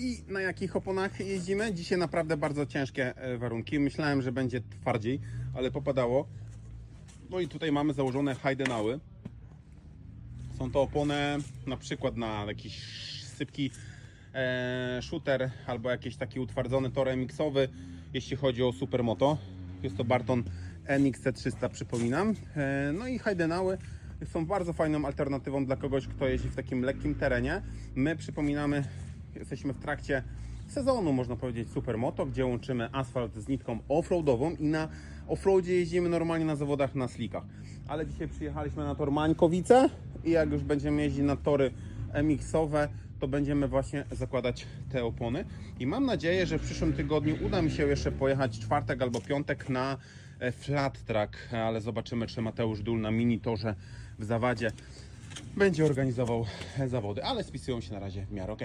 i na jakich oponach jeździmy. Dzisiaj naprawdę bardzo ciężkie e, warunki. Myślałem, że będzie twardziej, ale popadało. No i tutaj mamy założone Heidenały. Są to opony na przykład na jakiś sypki e, shooter albo jakiś taki utwardzony tor MX-owy, jeśli chodzi o supermoto. Jest to Barton NXT300, przypominam. E, no i Heidenały są bardzo fajną alternatywą dla kogoś, kto jeździ w takim lekkim terenie. My przypominamy, jesteśmy w trakcie sezonu, można powiedzieć, supermoto, gdzie łączymy asfalt z nitką offroadową i na offroadzie jeździmy normalnie na zawodach na slickach. Ale dzisiaj przyjechaliśmy na tor Mańkowice i jak już będziemy jeździć na tory MX-owe, to będziemy właśnie zakładać te opony. I mam nadzieję, że w przyszłym tygodniu uda mi się jeszcze pojechać czwartek albo piątek na e, flat track, ale zobaczymy, czy Mateusz Dul na mini torze w Zawadzie będzie organizował e, zawody, ale spisują się na razie w miarę ok.